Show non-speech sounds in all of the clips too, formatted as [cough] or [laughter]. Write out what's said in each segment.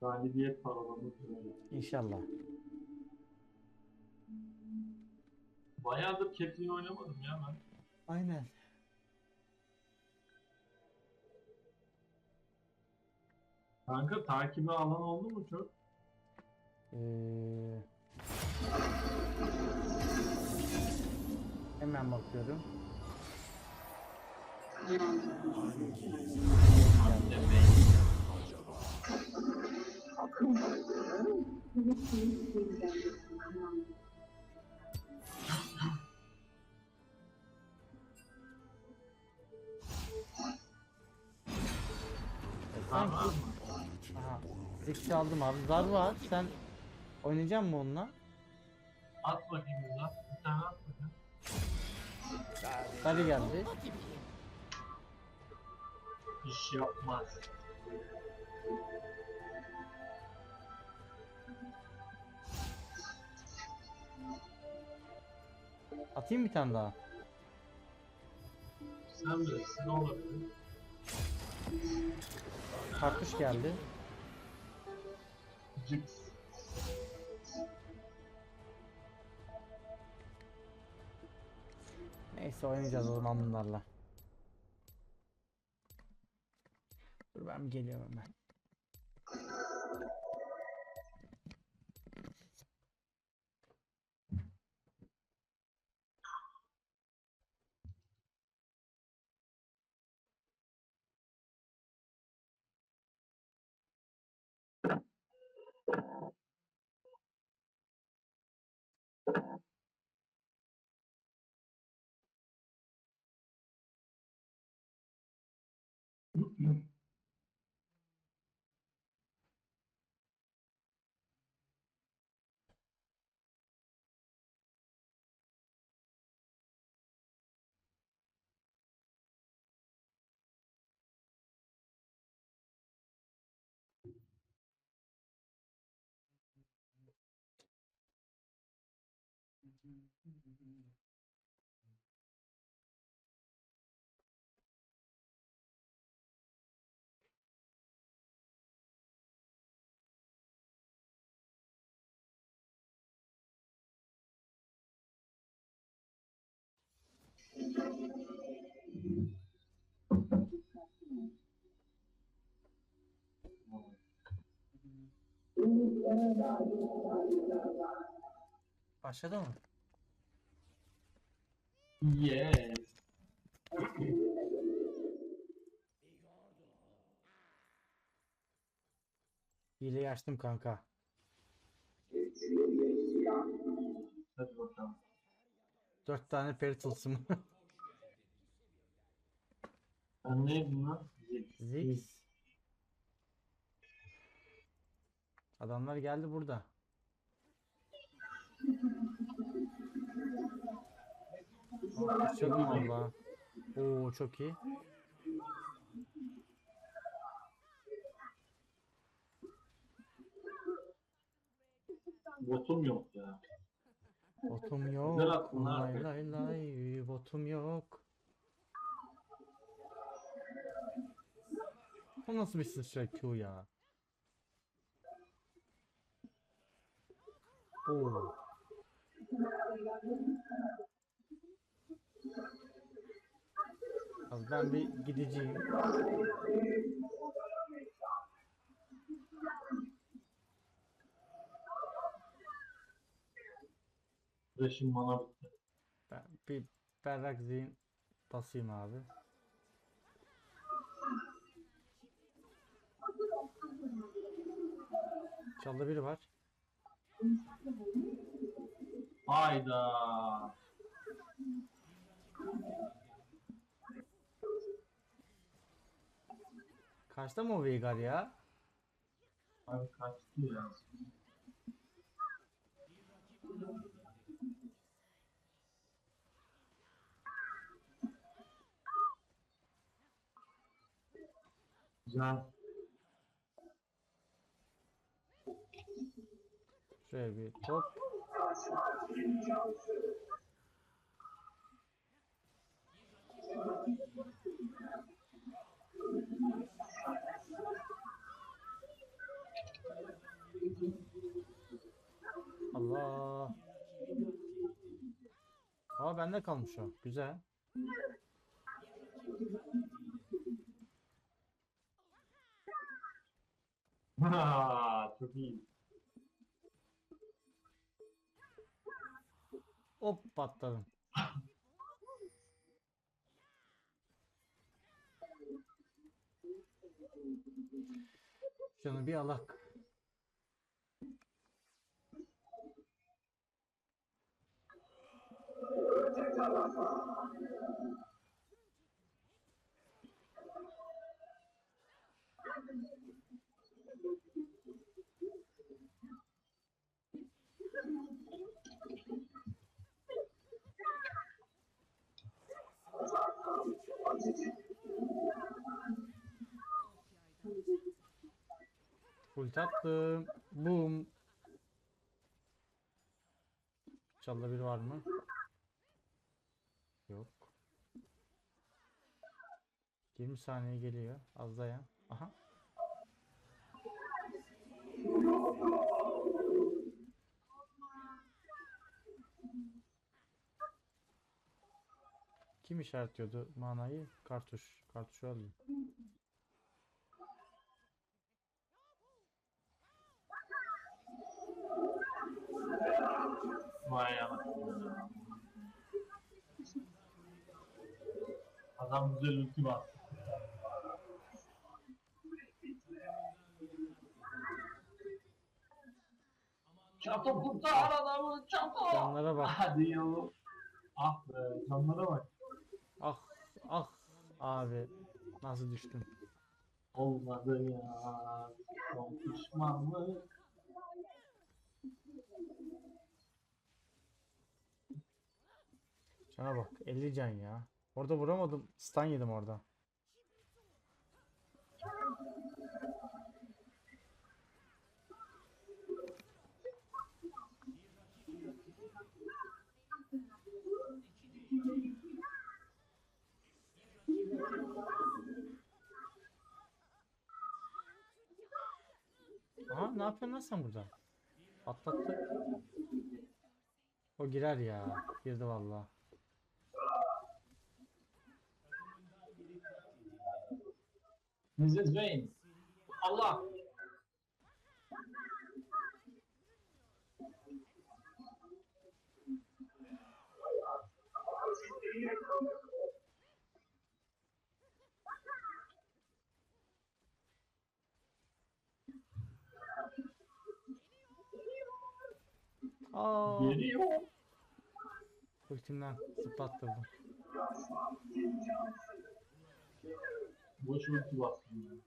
Galibiyet böyle. İnşallah. Bayağıdır Catelyn oynamadım ya ben. Aynen. Kanka takibi alan oldu mu çok? Ee, hemen bakıyorum. Sanki... Aha. Zikri aldım abi. Zar var. Sen oynayacak mısın onunla? At bakayım güzel. Bir tane at bakayım. Sarı geldi. İş yapmaz. Atayım bir tane daha. Sen bilirsin ne olabilir? Kartuş geldi. Cix. Neyse oynayacağız o zaman bunlarla. Dur ben geliyorum hemen. bước lên Başladı mı? Yes. Hileyi açtım kanka. Dört tane peri tılsımı. [laughs] Ben neydim lan? Zix. Adamlar geldi burada. Aa, Çok mu valla? Oo çok iyi. Botum yok ya. Botum yok. Lay lay lay. Botum yok. Bu nasıl bir sıçra Q ya? Oo. Az ben bir gideceğim. Reşim bana bitti. Ben bir berrak zihin basayım abi. Çalda biri var. Hayda. Kaçta mı o Veigar ya? Abi kaçtı ya. Güzel. Şöyle bir top. Allah. Aa bende kalmış o. Güzel. Ha, [laughs] çok iyi. Ulti attım. Boom. Çalda biri var mı? Yok. 20 saniye geliyor. Az dayan. Aha. Kim işaretliyordu manayı? Kartuş. Kartuşu alayım. Vay. Adam güzel ulti bastı. Çato kurtar adamı çato. Canlara bak. Hadi yavrum. Ah be canlara bak. Ah ah abi nasıl düştüm? Olmadı ya. Son pişmanlık. Cana bak 50 can ya. Orada vuramadım. Stun yedim orada. Aha ne yapıyorsun lan sen burada? Atlattık. O girer ya. Girdi vallahi. Mrs. Vayne. Allah. Aa, Geliyor. ultimden zıplattırdım. Boş ulti bastım.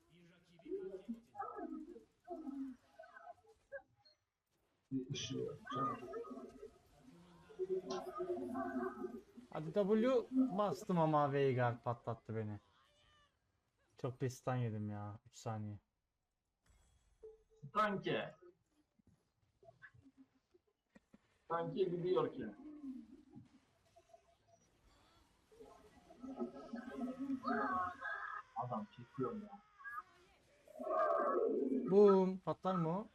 Bir ışığı yapacağım. Hadi W bastım ama Veigar patlattı beni. Çok pis stun yedim ya. 3 saniye. Tanke. Tanke gidiyor ki. Adam çekiyor ya. Boom. Patlar mı o?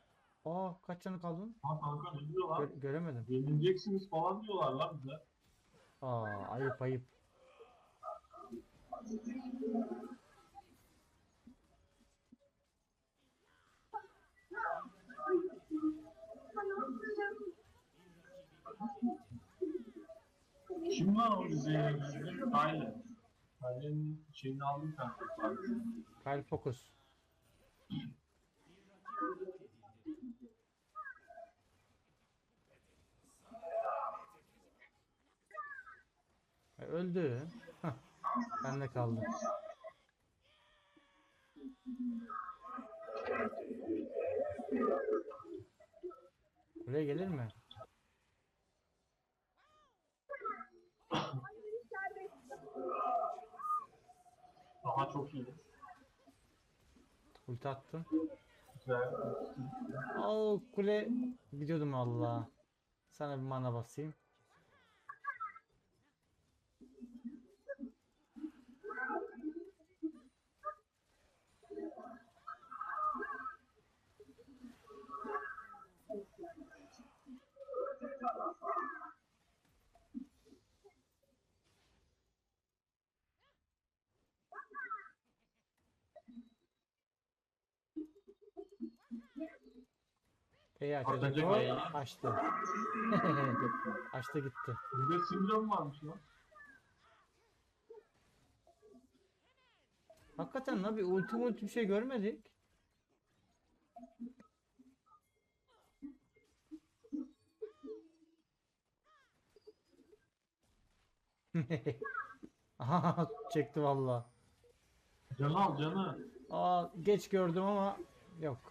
Aa kaç canı kaldın? Ha kanka ne diyorlar? Gö- göremedim. Yenileceksiniz falan diyorlar lan bize. Aa ayıp ayıp. Kim lan o yenildi? Tyler. Tyler'in şeyini aldım kanka. Kyle Focus. Öldü. Hah, Ben de kaldım. Sana bir mana basayım. E'yi açacak o. Açtı. [laughs] Açtı gitti. Bir de simülasyon varmış lan. Hakikaten lan bir ulti multi bir şey görmedik. [laughs] Aha çekti valla. Canı al canı. Aa geç gördüm ama yok.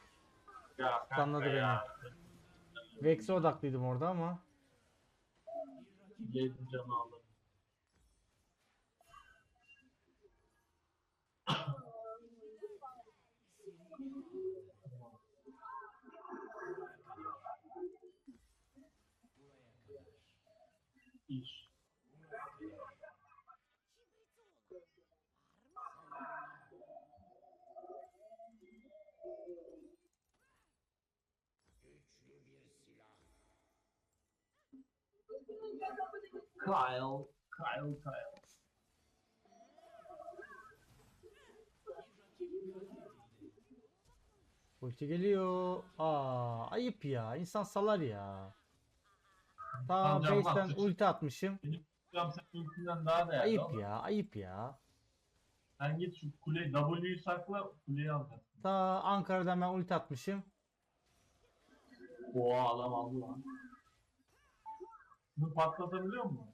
Ya kanka Anladı beni. Vex'e odaklıydım orada ama. Yedim canı aldım. İş. Kyle, Kyle, Kyle. Ulti geliyor. Aa ayıp ya. İnsan salar ya. Ta Tamam, base'den bak. ulti atmışım. Hocam sen ultinden daha değerli. Ayıp oğlum. ya. Ayıp ya. Sen git şu kule W'yu sakla kuleyi alacaksın. Ta Ankara'dan ben ulti atmışım. Oha adam aldı lan. Bunu patlatabiliyor musun?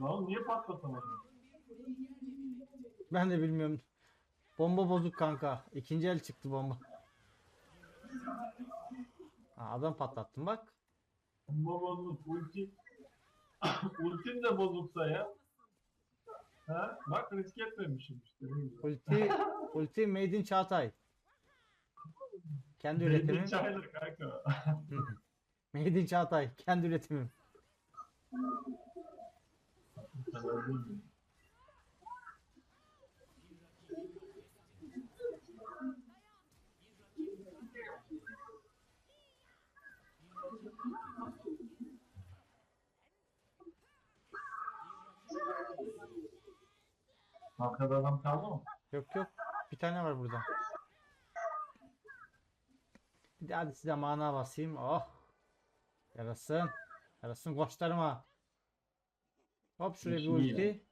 Lan niye patlatamadın? Ben de bilmiyorum. Bomba bozuk kanka. İkinci el çıktı bomba. Ha, adam patlattım bak. Bomba bozuk ulti. [coughs] Ultin de bozuksa ya. Ha? Bak risk etmemişim işte. Ulti, [laughs] ulti Made in Çağatay. Kendi Benim üretimim. çaydır kanka. Made in Çağatay. Kendi üretimim. Arkada adam kaldı mı? Yok yok. Bir tane var burada. Bir de hadi size mana basayım. Oh. Yarasın. Yarasın koçlarıma. Hop şuraya bir ulti.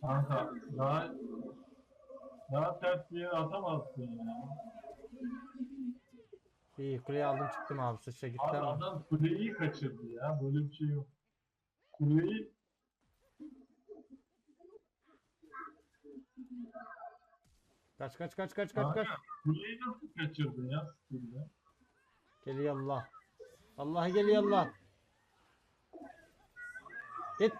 Kanka daha daha ters bir yere atamazsın ya. İyi kuleyi aldım çıktım abi sıçra gitti Abi ama. adam kuleyi kaçırdı ya. Böyle bir şey yok. Kuleyi Kaç kaç kaç kaç kaç kaç. Kuleyi nasıl kaçırdın ya skill'de? Geliyor Allah. Allah geliyor Allah. Git.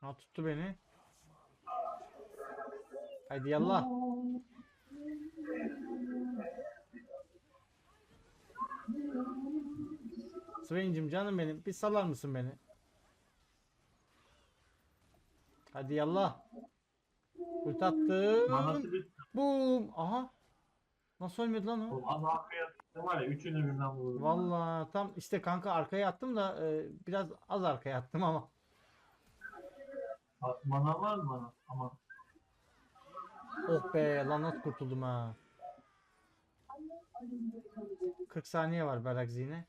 Ha tuttu beni. Haydi yallah. Swain'cim canım benim. Bir salar mısın beni? Hadi yallah. Ult attım. Boom. Aha. Nasıl ölmedi lan o? Az arkaya var ya üçünü birden vurdu. Vallahi tam işte kanka arkaya attım da e, biraz az arkaya attım ama. Mana var mı? Ama Oh be lan nasıl kurtuldum ha. 40 saniye var Beragzi yine.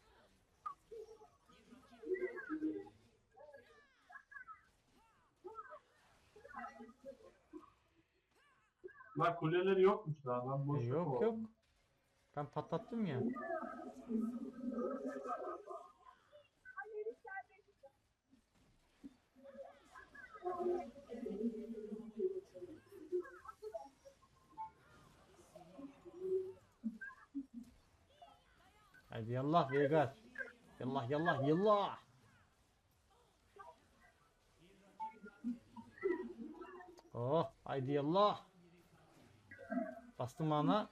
Bak kuleleri yokmuş daha E, boş yok yok. Ben patlattım ya. Hadi yallah Veigar. Yallah yallah yallah. Oh haydi yallah. Bastım ana.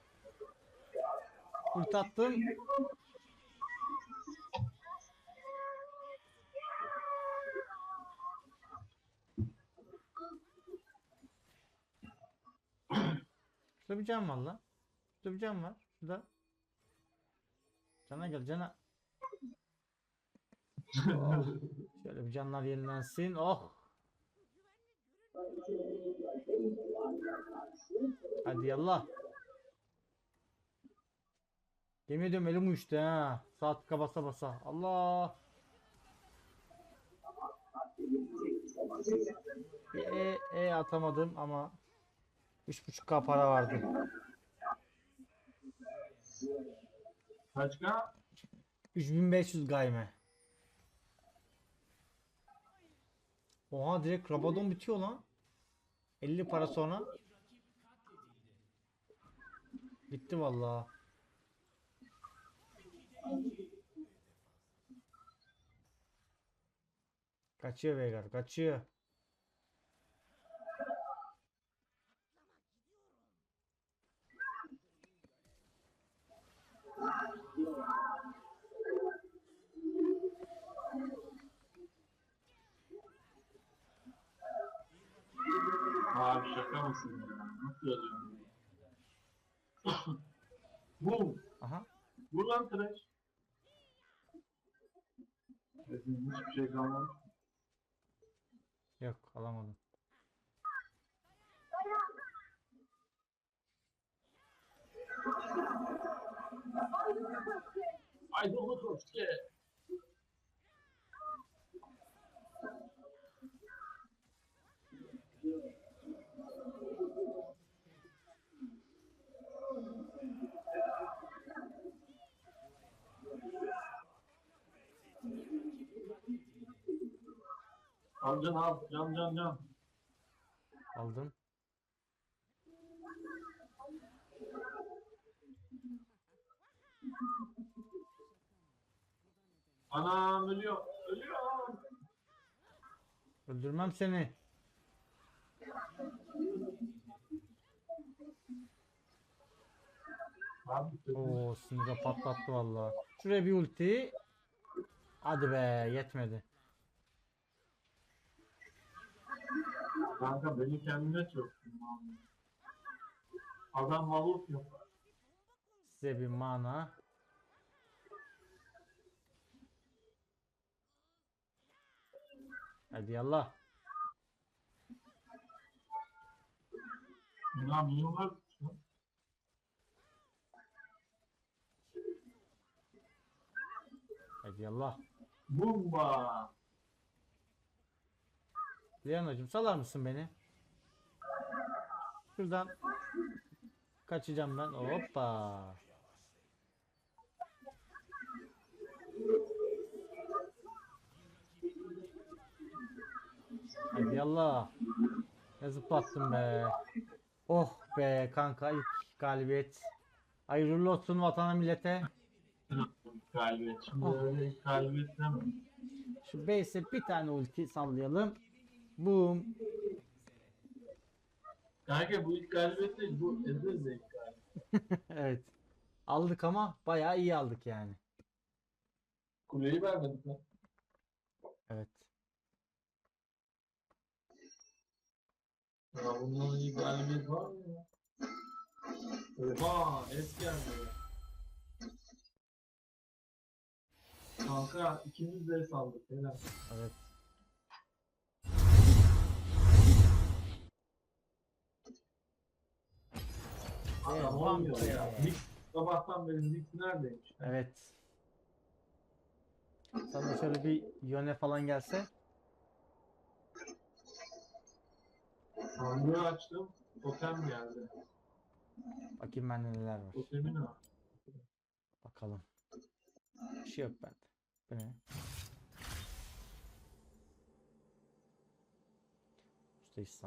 Kurt attım. Şurada bir cam var lan. Şurada bir cam var. Şurada. Cana gel cana. Oh. [laughs] Şöyle bir canlar yenilensin. Oh. Hadi yallah. Yemin ediyorum elim uyuştu ha. Saat basa basa. Allah. Bir E, e atamadım ama 3.5k para vardı. Kaç K? 3500 gayme. Oha direkt Rabadon bitiyor lan. 50 para sonra. Bitti vallahi. Kaçıyor Veigar, kaçıyor. Şaka mısın ya? Nasıl yazıyorsun? [coughs] Bu. Aha. Bu lan tıraş. Dedim hiçbir şey kalmamış. Yok alamadım. Haydi onu koşke. Al can al. Can can can. Aldım. Anam ölüyor. Ölüyor. Öldürmem seni. Oo sinirde patlattı vallahi. Şuraya bir ulti. Hadi be yetmedi. Kanka beni kendine çöktün. Adam maluk yapar. Size bir mana. Hadi yallah. Ya milyonlar Hadi yallah. Bumba. Leonacığım salar mısın beni? Şuradan kaçacağım ben. Hoppa. Hadi yallah. Ne zıplattın be. Oh be kanka ilk galibiyet. Hayırlı olsun vatana millete. Galibiyet. Şimdi öyle galibiyet. Şu base'e bir tane ulti sallayalım. Boom. Kanka bu ilk galibiyet değil. Bu Ezel de ilk [laughs] galibiyet. evet. Aldık ama bayağı iyi aldık yani. Kuleyi vermedik lan. Evet. Ya bundan iyi galibiyet var mı ya? Oha es geldi. Kanka ikimiz de es aldık. Helal. Evet. Olmuyor ya. Dix, sabahtan beri Dix neredeymiş? Evet. Sana şöyle bir yöne falan gelse. Sandığı açtım. Totem geldi. Bakayım bende neler var. Totemi ne? yaptı? Bakalım. Bir şey yok bende. Bu ne? Usta.